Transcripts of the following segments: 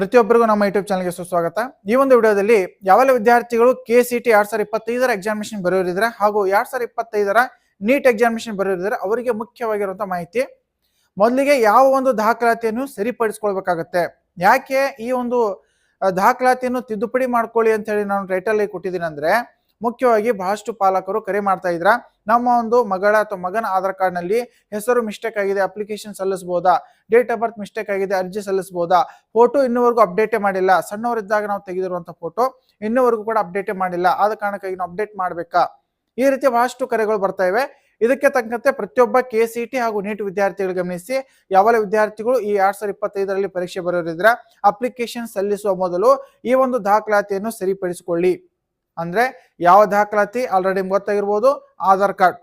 ಪ್ರತಿಯೊಬ್ಬರಿಗೂ ನಮ್ಮ ಯೂಟ್ಯೂಬ್ ಚಾನಲ್ಗೆ ಸುಸ್ವಾಗತ. ಈ ಒಂದು ವಿಡಿಯೋದಲ್ಲಿ ಯಾವೆಲ್ಲ ವಿದ್ಯಾರ್ಥಿಗಳು ಕೆ ಸಿ ಟಿ ಎರಡ್ ಸಾವಿರ ಇಪ್ಪತ್ತೈದರ ಎಕ್ಸಾಮಿನೇಷನ್ ಬರೆಯೋರಿದ್ರೆ ಹಾಗೂ ಎರಡ್ ಸಾವಿರ ಇಪ್ಪತ್ತೈದರ ನೀಟ್ ಎಕ್ಸಾಮಿನೇಷನ್ ಬರೆಯೋರಿದ್ರೆ ಅವರಿಗೆ ಮುಖ್ಯವಾಗಿರುವಂತಹ ಮಾಹಿತಿ. ಮೊದಲಿಗೆ ಯಾವ ಒಂದು ದಾಖಲಾತಿಯನ್ನು ಸರಿಪಡಿಸ್ಕೊಳ್ಬೇಕಾಗತ್ತೆ? ಯಾಕೆ ಈ ಒಂದು ದಾಖಲಾತಿಯನ್ನು ತಿದ್ದುಪಡಿ ಮಾಡ್ಕೊಳ್ಳಿ ಅಂತ ಹೇಳಿ ನಾನು ಟೈಟಲ್ ಕೊಟ್ಟಿದ್ದೀನಿ ಅಂದ್ರೆ ಮುಖ್ಯವಾಗಿ ಬಹಳಷ್ಟು ಪಾಲಕರು ಕರೆ ಮಾಡ್ತಾ ಇದ್ರ. ನಮ್ಮ ಒಂದು ಮಗಳ ಅಥವಾ ಮಗನ ಆಧಾರ್ ಕಾರ್ಡ್ನಲ್ಲಿ ಹೆಸರು ಮಿಸ್ಟೇಕ್ ಆಗಿದೆ ಅಪ್ಲಿಕೇಶನ್ ಸಲ್ಲಿಸಬಹುದಾ ಡೇಟ್ ಆಫ್ ಬರ್ತ್ ಮಿಸ್ಟೇಕ್ ಆಗಿದೆ, ಅರ್ಜಿ ಸಲ್ಲಿಸಬಹುದಾ ಫೋಟೋ ಇನ್ನೂವರೆಗೂ ಅಪ್ಡೇಟೇ ಮಾಡಿಲ್ಲ, ಸಣ್ಣವರಿದ್ದಾಗ ನಾವು ತೆಗೆದಿರುವಂತ ಫೋಟೋ ಇನ್ನೂವರೆಗೂ ಕೂಡ ಅಪ್ಡೇಟೇ ಮಾಡಿಲ್ಲ, ಆದ ಕಾರಣಕ್ಕಾಗಿ ನಾವು ಅಪ್ಡೇಟ್ ಮಾಡಬೇಕಾ? ಈ ರೀತಿ ಬಹಳಷ್ಟು ಕರೆಗಳು ಬರ್ತಾ ಇವೆ. ಇದಕ್ಕೆ ತಕ್ಕಂತೆ ಪ್ರತಿಯೊಬ್ಬ ಕೆ ಸಿ ಟಿ ಹಾಗೂ ನೀಟ್ ವಿದ್ಯಾರ್ಥಿಗಳು ಗಮನಿಸಿ, ಯಾವೆಲ್ಲ ವಿದ್ಯಾರ್ಥಿಗಳು ಈ ಎರಡ್ ಸಾವಿರದ ಇಪ್ಪತ್ತೈದರಲ್ಲಿ ಪರೀಕ್ಷೆ ಬರೋರಿದ್ರೆ ಅಪ್ಲಿಕೇಶನ್ ಸಲ್ಲಿಸುವ ಮೊದಲು ಈ ಒಂದು ದಾಖಲಾತಿಯನ್ನು ಸರಿಪಡಿಸಿಕೊಳ್ಳಿ. ಅಂದ್ರೆ ಯಾವ ದಾಖಲಾತಿ? ಆಲ್ರೆಡಿ ಗೊತ್ತಾಗಿರ್ಬೋದು ಆಧಾರ್ ಕಾರ್ಡ್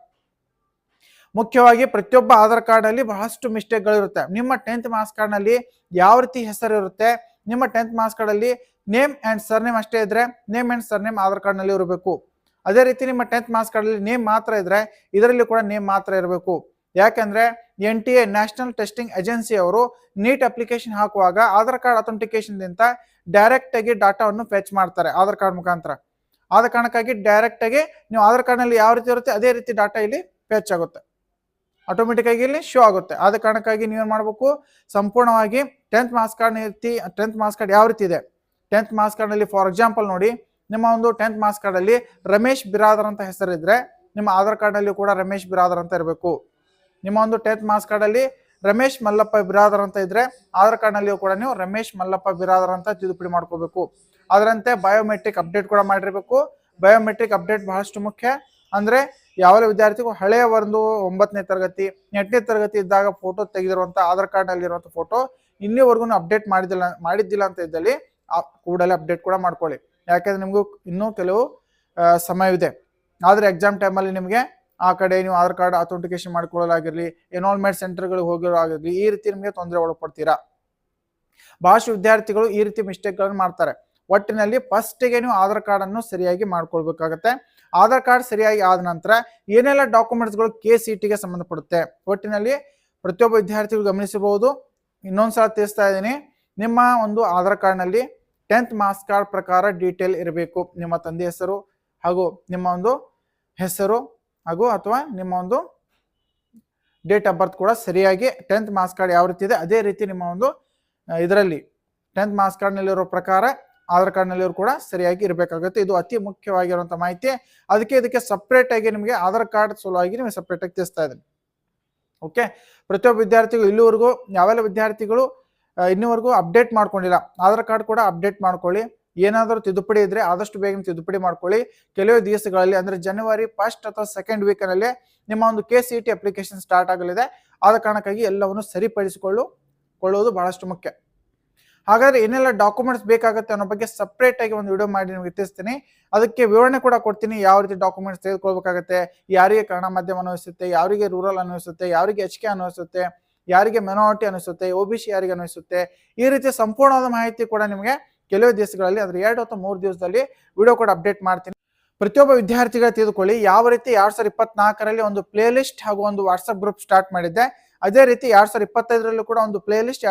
ಮುಖ್ಯವಾಗಿ ಪ್ರತಿಯೊಬ್ಬ ಆಧಾರ್ ಕಾರ್ಡ್ನಲ್ಲಿ ಬಹಳಷ್ಟು ಮಿಸ್ಟೇಕ್ಗಳಿರುತ್ತೆ ನಿಮ್ಮ ಟೆಂತ್ ಮಾರ್ಕ್ಸ್ ಕಾರ್ಡ್ನಲ್ಲಿ ಯಾವ ರೀತಿ ಹೆಸರು ಇರುತ್ತೆ ನಿಮ್ಮ ಟೆಂತ್ ಮಾರ್ಕ್ಸ್ ಕಾರ್ಡ್ ಅಲ್ಲಿ ನೇಮ್ ಅಂಡ್ ಸರ್ನೇಮ್ ಅಷ್ಟೇ ಇದ್ರೆ ನೇಮ್ ಅಂಡ್ ಸರ್ನೇಮ್ ಆಧಾರ್ ಕಾರ್ಡ್ನಲ್ಲಿ ಇರಬೇಕು. ಅದೇ ರೀತಿ ನಿಮ್ಮ ಟೆಂತ್ ಮಾರ್ಕ್ಸ್ ಕಾರ್ಡ್ ಅಲ್ಲಿ ನೇಮ್ ಮಾತ್ರ ಇದ್ರೆ ಇದರಲ್ಲಿ ಕೂಡ ನೇಮ್ ಮಾತ್ರ ಇರಬೇಕು. ಯಾಕಂದ್ರೆ N T A national testing agency ಅವರು ನೀಟ್ ಅಪ್ಲಿಕೇಶನ್ ಹಾಕುವಾಗ ಆಧಾರ್ ಕಾರ್ಡ್ ಅಥೆಂಟಿಕೇಶನ್ ದಿಂದ ಡೈರೆಕ್ಟ್ ಆಗಿ ಡಾಟಾವನ್ನು ಫೆಚ್ ಮಾಡ್ತಾರೆ ಆಧಾರ್ ಕಾರ್ಡ್ ಮುಖಾಂತರ. ಆದ ಕಾರಣಕ್ಕಾಗಿ ಡೈರೆಕ್ಟ್ ಆಗಿ ನೀವು ಆಧಾರ್ ಕಾರ್ಡ್ನಲ್ಲಿ ಯಾವ ರೀತಿ ಇರುತ್ತೆ, ಅದೇ ರೀತಿ ಡಾಟಾ ಇಲ್ಲಿ ಪೇಚ್ ಆಗುತ್ತೆ. ಆಟೋಮೆಟಿಕ್ ಆಗಿ ಇಲ್ಲಿ ಶೋ ಆಗುತ್ತೆ. ಆದ ಕಾರಣಕ್ಕಾಗಿ ನೀವೇನು ಮಾಡಬೇಕು? ಸಂಪೂರ್ಣವಾಗಿ ಟೆಂತ್ ಮಾರ್ಕ್ಸ್ ಕಾರ್ಡ್ ರೀತಿ ಟೆಂತ್ ಮಾರ್ಕ್ಸ್ ಕಾರ್ಡ್ ಯಾವ ರೀತಿ ಇದೆ? ಟೆಂತ್ ಮಾರ್ಕ್ಸ್ ಕಾರ್ಡ್ನಲ್ಲಿ ಫಾರ್ ಎಕ್ಸಾಂಪಲ್ ನೋಡಿ, ನಿಮ್ಮ ಒಂದು ಟೆಂತ್ ಮಾರ್ಕ್ಸ್ ಕಾರ್ಡಲ್ಲಿ ರಮೇಶ್ ಬಿರಾದರ್ ಅಂತ ಹೆಸರಿದ್ರೆ ನಿಮ್ಮ ಆಧಾರ್ ಕಾರ್ಡ್ನಲ್ಲಿ ಕೂಡ ರಮೇಶ್ ಬಿರಾದರ್ ಅಂತ ಇರಬೇಕು. ನಿಮ್ಮ ಒಂದು ಟೆಂತ್ ಮಾರ್ಕ್ಸ್ ಕಾರ್ಡಲ್ಲಿ ರಮೇಶ್ ಮಲ್ಲಪ್ಪ ಬಿರಾದರ್ ಅಂತ ಇದ್ರೆ, ಆಧಾರ್ ಕಾರ್ಡ್ನಲ್ಲಿಯೂ ಕೂಡ ನೀವು ರಮೇಶ್ ಮಲ್ಲಪ್ಪ ಬಿರಾದರ್ ಅಂತ ತಿದ್ದುಪಡಿ ಮಾಡ್ಕೋಬೇಕು. ಅದರಂತೆ ಬಯೋಮೆಟ್ರಿಕ್ ಅಪ್ಡೇಟ್ ಕೂಡ ಮಾಡಿರಬೇಕು. ಬಯೋಮೆಟ್ರಿಕ್ ಅಪ್ಡೇಟ್ ಬಹಳಷ್ಟು ಮುಖ್ಯ. ಅಂದ್ರೆ ಯಾವೆಲ್ಲ ವಿದ್ಯಾರ್ಥಿಗೂ ಹಳೆಯ ಒಂದು ಒಂಬತ್ತನೇ ತರಗತಿ, ಎಂಟನೇ ತರಗತಿ ಇದ್ದಾಗ ಫೋಟೋ ತೆಗೆದಿರುವಂಥ ಆಧಾರ್ ಕಾರ್ಡ್ನಲ್ಲಿ ಇರುವಂತ ಫೋಟೋ ಇನ್ನೀವರೆಗೂ ಅಪ್ಡೇಟ್ ಮಾಡಿದಿಲ್ಲ, ಮಾಡಿದ್ದಿಲ್ಲ ಅಂತ ಇದ್ದಲ್ಲಿ ಆ ಕೂಡಲೇ ಅಪ್ಡೇಟ್ ಕೂಡ ಮಾಡ್ಕೊಳ್ಳಿ. ಯಾಕಂದ್ರೆ ನಿಮಗೂ ಇನ್ನೂ ಕೆಲವು ಸಮಯವಿದೆ. ಆದರೆ ಎಕ್ಸಾಮ್ ಟೈಮಲ್ಲಿ ನಿಮಗೆ ಆ ಕಡೆ ನೀವು ಆಧಾರ್ ಕಾರ್ಡ್ ಅಥೆಂಟಿಕೇಶನ್ ಮಾಡ್ಕೊಳ್ಳೋದಾಗಿರ್ಲಿ ಎನ್ರೋಲ್ಮೆಂಟ್ ಸೆಂಟರ್ಗಳಿಗೆ ಹೋಗಿರೋದಾಗಿರ್ಲಿ ಈ ರೀತಿ ನಿಮಗೆ ತೊಂದರೆ ಒಳಪಡ್ತೀರಾ. ಬಹಳಷ್ಟು ವಿದ್ಯಾರ್ಥಿಗಳು ಈ ರೀತಿ ಮಿಸ್ಟೇಕ್ಗಳನ್ನು ಮಾಡ್ತಾರೆ. ಒಟ್ಟಿನಲ್ಲಿ ಫಸ್ಟಿಗೆ ನೀವು ಆಧಾರ್ ಕಾರ್ಡ್ ಅನ್ನು ಸರಿಯಾಗಿ ಮಾಡ್ಕೊಳ್ಬೇಕಾಗತ್ತೆ. ಆಧಾರ್ ಕಾರ್ಡ್ ಸರಿಯಾಗಿ ಆದ ನಂತರ ಏನೆಲ್ಲ ಡಾಕ್ಯುಮೆಂಟ್ಸ್ಗಳು ಕೆ ಸಿ ಟಿಗೆ ಸಂಬಂಧಪಡುತ್ತೆ? ಒಟ್ಟಿನಲ್ಲಿ ಪ್ರತಿಯೊಬ್ಬ ವಿದ್ಯಾರ್ಥಿಗಳು ಗಮನಿಸಬಹುದು. ಇನ್ನೊಂದ್ಸಲ ತಿಳಿಸ್ತಾ ಇದ್ದೀನಿ. ನಿಮ್ಮ ಒಂದು ಆಧಾರ್ ಕಾರ್ಡ್ನಲ್ಲಿ ಟೆಂತ್ ಮಾರ್ಕ್ಸ್ ಕಾರ್ಡ್ ಪ್ರಕಾರ ಡೀಟೇಲ್ ಇರಬೇಕು. ನಿಮ್ಮ ತಂದೆ ಹೆಸರು ಹಾಗೂ ನಿಮ್ಮ ಒಂದು ಹೆಸರು ಹಾಗೂ ಅಥವಾ ನಿಮ್ಮ ಒಂದು ಡೇಟ್ ಆಫ್ ಬರ್ತ್ ಕೂಡ ಸರಿಯಾಗಿ ಟೆಂತ್ ಮಾರ್ಕ್ಸ್ ಕಾರ್ಡ್ ಯಾವ ರೀತಿ ಇದೆ? ಅದೇ ರೀತಿ ನಿಮ್ಮ ಒಂದು, ಇದರಲ್ಲಿ ಟೆಂತ್ ಮಾರ್ಕ್ಸ್ ಕಾರ್ಡ್ನಲ್ಲಿರೋ ಪ್ರಕಾರ ಆಧಾರ್ ಕಾರ್ಡ್ನಲ್ಲಿಯೂ ಕೂಡ ಸರಿಯಾಗಿ ಇರಬೇಕಾಗುತ್ತೆ. ಇದು ಅತಿ ಮುಖ್ಯವಾಗಿರುವಂಥ ಮಾಹಿತಿ. ಅದಕ್ಕೆ ಇದಕ್ಕೆ ಸಪ್ರೇಟ್ ಆಗಿ ನಿಮಗೆ ಆಧಾರ್ ಕಾರ್ಡ್ ಸಲುವಾಗಿ ನಿಮಗೆ ಸಪ್ರೇಟ್ ಆಗಿ ತಿಳಿಸ್ತಾ ಇದ್ದೀನಿ. ಓಕೆ ಪ್ರತಿಯೊಬ್ಬ ವಿದ್ಯಾರ್ಥಿಗಳು ಇಲ್ಲಿವರೆಗೂ ಯಾವೆಲ್ಲ ವಿದ್ಯಾರ್ಥಿಗಳು ಇನ್ನೂವರೆಗೂ ಅಪ್ಡೇಟ್ ಮಾಡ್ಕೊಂಡಿಲ್ಲ, ಆಧಾರ್ ಕಾರ್ಡ್ ಕೂಡ ಅಪ್ಡೇಟ್ ಮಾಡ್ಕೊಳ್ಳಿ. ಏನಾದರೂ ತಿದ್ದುಪಡಿ ಇದ್ರೆ ಆದಷ್ಟು ಬೇಗ ತಿದ್ದುಪಡಿ ಮಾಡ್ಕೊಳ್ಳಿ. ಕೆಲವೇ ದಿವಸಗಳಲ್ಲಿ, ಅಂದ್ರೆ ಜನವರಿ ಫಸ್ಟ್ ಅಥವಾ ಸೆಕೆಂಡ್ ವೀಕ್ನಲ್ಲಿ ನಿಮ್ಮ ಒಂದು K C T application start ಆಗಲಿದೆ. ಆದ ಕಾರಣಕ್ಕಾಗಿ ಎಲ್ಲವನ್ನು ಸರಿಪಡಿಸಿಕೊಳ್ಳು, ಕೊಳ್ಳುವುದು ಬಹಳಷ್ಟು ಮುಖ್ಯ. ಹಾಗಾದ್ರೆ ಏನೆಲ್ಲ ಡಾಕ್ಯುಮೆಂಟ್ಸ್ ಬೇಕಾಗುತ್ತೆ ಅನ್ನೋ ಬಗ್ಗೆ ಸಪ್ರೇಟ್ ಆಗಿ ಒಂದು ವಿಡಿಯೋ ಮಾಡಿ ನಿಮಗೆ ತಿಳಿಸ್ತೀನಿ. ಅದಕ್ಕೆ ವಿವರಣೆ ಕೂಡ ಕೊಡ್ತೀನಿ, ಯಾವ ರೀತಿ ಡಾಕ್ಯುಮೆಂಟ್ಸ್ ತೆಗೆದುಕೊಳ್ಬೇಕಾಗುತ್ತೆ, ಯಾರಿಗೆ ಕನ್ನಡ ಮಾಧ್ಯಮ ಅನ್ವಯಿಸುತ್ತೆ, ಯಾರಿಗೆ ರೂರಲ್ ಅನ್ವಯಿಸುತ್ತೆ, ಯಾರಿಗೆ ಎಚ್ ಕೆ ಅನ್ವಯಿಸುತ್ತೆ, ಯಾರಿಗೆ ಮೆನಾರಿಟಿ ಅನಿಸುತ್ತೆ ಒ ಬಿ ಸಿ ಯಾರಿಗೆ ಅನಿಸುತ್ತೆ ಈ ರೀತಿ ಸಂಪೂರ್ಣವಾದ ಮಾಹಿತಿ ಕೂಡ ನಿಮಗೆ ಕೆಲವೇ ದಿವಸಗಳಲ್ಲಿ, ಅಂದ್ರೆ ಎರಡು ಅಥವಾ ಮೂರು ದಿವಸದಲ್ಲಿ ವಿಡಿಯೋ ಕೂಡ ಅಪ್ಡೇಟ್ ಮಾಡ್ತೀನಿ. ಪ್ರತಿಯೊಬ್ಬ ವಿದ್ಯಾರ್ಥಿಗಳ ತಿಳಿದುಕೊಳ್ಳಿ, ಯಾವ ರೀತಿ ಎರಡ್ ಸಾವಿರದ ಇಪ್ಪತ್ನಾಲ್ಕರಲ್ಲಿ ಒಂದು ಪ್ಲೇಲಿಸ್ಟ್ ಹಾಗೂ ಒಂದು ವಾಟ್ಸಪ್ ಗ್ರೂಪ್ ಸ್ಟಾರ್ಟ್ ಮಾಡಿದ್ದೆ ಅದೇ ರೀತಿ ಎರಡ್ ಸಾವಿರದ ಇಪ್ಪತ್ತೈದರಲ್ಲೂ ಕೂಡ ಒಂದು ಪ್ಲೇ ಲಿಸ್ಟ್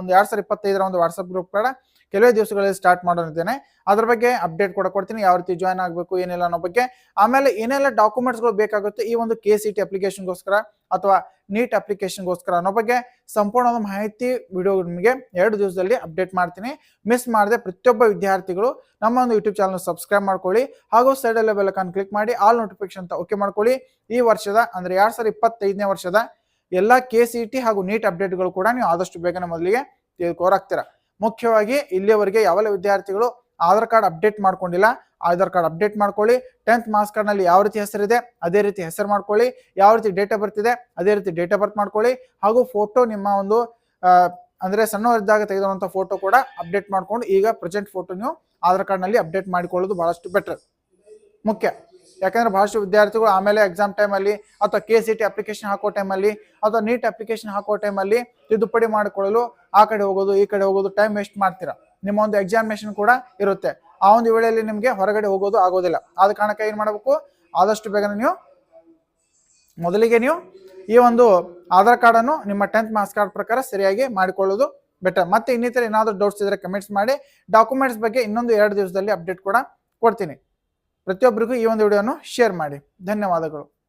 ಒಂದು ಎರಡ್ ಸಾವಿರದ ಇಪ್ಪತ್ತೈದರ ಒಂದು ವಾಟ್ಸಪ್ ಗ್ರೂಪ್ ಕೂಡ ಕೆಲವೇ ದಿವಸಗಳಲ್ಲಿ ಸ್ಟಾರ್ಟ್ ಮಾಡೋನಿದ್ದೇನೆ ಅದ್ರ ಬಗ್ಗೆ ಅಪ್ಡೇಟ್ ಕೂಡ ಕೊಡ್ತೀನಿ, ಯಾವ ರೀತಿ ಜಾಯ್ನ್ ಆಗಬೇಕು, ಏನೆಲ್ಲ ಅನ್ನೋ ಬಗ್ಗೆ. ಆಮೇಲೆ ಏನೆಲ್ಲ ಡಾಕ್ಯುಮೆಂಟ್ಸ್ಗಳು ಬೇಕಾಗುತ್ತೆ, ಈ ಒಂದು ಕೆ ಸಿ ಟಿ ಅಪ್ಲಿಕೇಶನ್ಗೋಸ್ಕರ ಅಥವಾ ನೀಟ್ ಅಪ್ಲಿಕೇಶನ್ಗೋಸ್ಕರ ಅನ್ನೋ ಬಗ್ಗೆ ಸಂಪೂರ್ಣವಾದ ಮಾಹಿತಿ ವಿಡಿಯೋ ನಿಮಗೆ ಎರಡು ದಿವಸದಲ್ಲಿ ಅಪ್ಡೇಟ್ ಮಾಡ್ತೀನಿ. ಮಿಸ್ ಮಾಡದೆ ಪ್ರತಿಯೊಬ್ಬ ವಿದ್ಯಾರ್ಥಿಗಳು ನಮ್ಮ ಒಂದು ಯೂಟ್ಯೂಬ್ ಚಾನಲ್ ಸಬ್ಸ್ಕ್ರೈಬ್ ಮಾಡ್ಕೊಳ್ಳಿ, ಹಾಗೂ ಸೈಡಲ್ಲೇ ಬೆಲಕನ್ ಕ್ಲಿಕ್ ಮಾಡಿ ಆಲ್ ನೋಟಿಫಿಕೇಶನ್ ಅಂತ ಓಕೆ ಮಾಡ್ಕೊಳ್ಳಿ. ಈ ವರ್ಷದ, ಅಂದ್ರೆ ಎರಡ್ ಸಾವಿರದ ಇಪ್ಪತ್ತೈದನೇ ವರ್ಷದ ಎಲ್ಲ ಕೆ ಸಿ ಟಿ ಹಾಗೂ ನೀಟ್ ಅಪ್ಡೇಟ್ಗಳು ಕೂಡ ನೀವು ಆದಷ್ಟು ಬೇಗನೆ ಮೊದಲಿಗೆ ತಿಳ್ಕೊರಾಗ್ತೀರಾ ಮುಖ್ಯವಾಗಿ ಇಲ್ಲಿಯವರೆಗೆ ಯಾವೆಲ್ಲ ವಿದ್ಯಾರ್ಥಿಗಳು ಆಧಾರ್ ಕಾರ್ಡ್ ಅಪ್ಡೇಟ್ ಮಾಡ್ಕೊಂಡಿಲ್ಲ, ಆಧಾರ್ ಕಾರ್ಡ್ ಅಪ್ಡೇಟ್ ಮಾಡ್ಕೊಳ್ಳಿ ಟೆಂತ್ ಮಾರ್ಕ್ಸ್ ಕಾರ್ಡ್ನಲ್ಲಿ ಯಾವ ರೀತಿ ಹೆಸರಿದೆ, ಅದೇ ರೀತಿ ಹೆಸರು ಮಾಡ್ಕೊಳ್ಳಿ, ಯಾವ ರೀತಿ ಡೇಟ್ ಆಫ್ ಬರ್ತ್ ಇದೆ, ಅದೇ ರೀತಿ ಡೇಟ್ ಆಫ್ ಬರ್ತ್ ಮಾಡ್ಕೊಳ್ಳಿ, ಹಾಗೂ ಫೋಟೋ ನಿಮ್ಮ ಒಂದು ಅಂದರೆ ಸಣ್ಣವರಿದ್ದಾಗ ತೆಗೆದಂತ ಫೋಟೋ ಕೂಡ ಅಪ್ಡೇಟ್ ಮಾಡ್ಕೊಂಡು ಈಗ ಪ್ರೆಸೆಂಟ್ ಫೋಟೋ ನೀವು ಆಧಾರ್ ಕಾರ್ಡ್ನಲ್ಲಿ ಅಪ್ಡೇಟ್ ಮಾಡಿಕೊಳ್ಳೋದು ಬಹಳಷ್ಟು ಬೆಟರ್ ಮುಖ್ಯ. ಯಾಕಂದ್ರೆ ಬಹಳಷ್ಟು ವಿದ್ಯಾರ್ಥಿಗಳು ಆಮೇಲೆ ಎಕ್ಸಾಮ್ ಟೈಮಲ್ಲಿ ಅಥವಾ ಕೆ ಸಿ ಟಿ ಅಪ್ಲಿಕೇಶನ್ ಹಾಕೋ ಟೈಮಲ್ಲಿ ಅಥವಾ ನೀಟ್ ಅಪ್ಲಿಕೇಶನ್ ಹಾಕೋ ಟೈಮಲ್ಲಿ ತಿದ್ದುಪಡಿ ಮಾಡಿಕೊಳ್ಳಲು ಆ ಕಡೆ ಹೋಗೋದು, ಈ ಕಡೆ ಹೋಗೋದು ಟೈಮ್ ವೇಸ್ಟ್ ಮಾಡ್ತೀರಾ. ನಿಮ್ಮ ಒಂದು ಎಕ್ಸಾಮಿನೇಷನ್ ಕೂಡ ಇರುತ್ತೆ. ಆ ಒಂದು ವೇಳೆಯಲ್ಲಿ ನಿಮಗೆ ಹೊರಗಡೆ ಹೋಗೋದು ಆಗೋದಿಲ್ಲ. ಆದ ಕಾರಣಕ್ಕೆ ಏನು ಮಾಡಬೇಕು? ಆದಷ್ಟು ಬೇಗ ನೀವು ಮೊದಲಿಗೆ ನೀವು ಈ ಒಂದು ಆಧಾರ್ ಕಾರ್ಡನ್ನು ನಿಮ್ಮ ಟೆಂತ್ ಮಾರ್ಕ್ಸ್ ಕಾರ್ಡ್ ಪ್ರಕಾರ ಸರಿಯಾಗಿ ಮಾಡಿಕೊಳ್ಳೋದು ಬೆಟರ್ ಮತ್ತೆ ಇನ್ನಿತರ ಏನಾದರೂ ಡೌಟ್ಸ್ ಇದ್ರೆ ಕಮೆಂಟ್ಸ್ ಮಾಡಿ ಡಾಕ್ಯುಮೆಂಟ್ಸ್ ಬಗ್ಗೆ ಇನ್ನೊಂದು ಎರಡು ದಿವಸದಲ್ಲಿ ಅಪ್ಡೇಟ್ ಕೂಡ ಕೊಡ್ತೀನಿ. ಪ್ರತಿಯೊಬ್ಬರಿಗೂ ಈ ಒಂದು ವಿಡಿಯೋನು ಶೇರ್ ಮಾಡಿ. ಧನ್ಯವಾದಗಳು.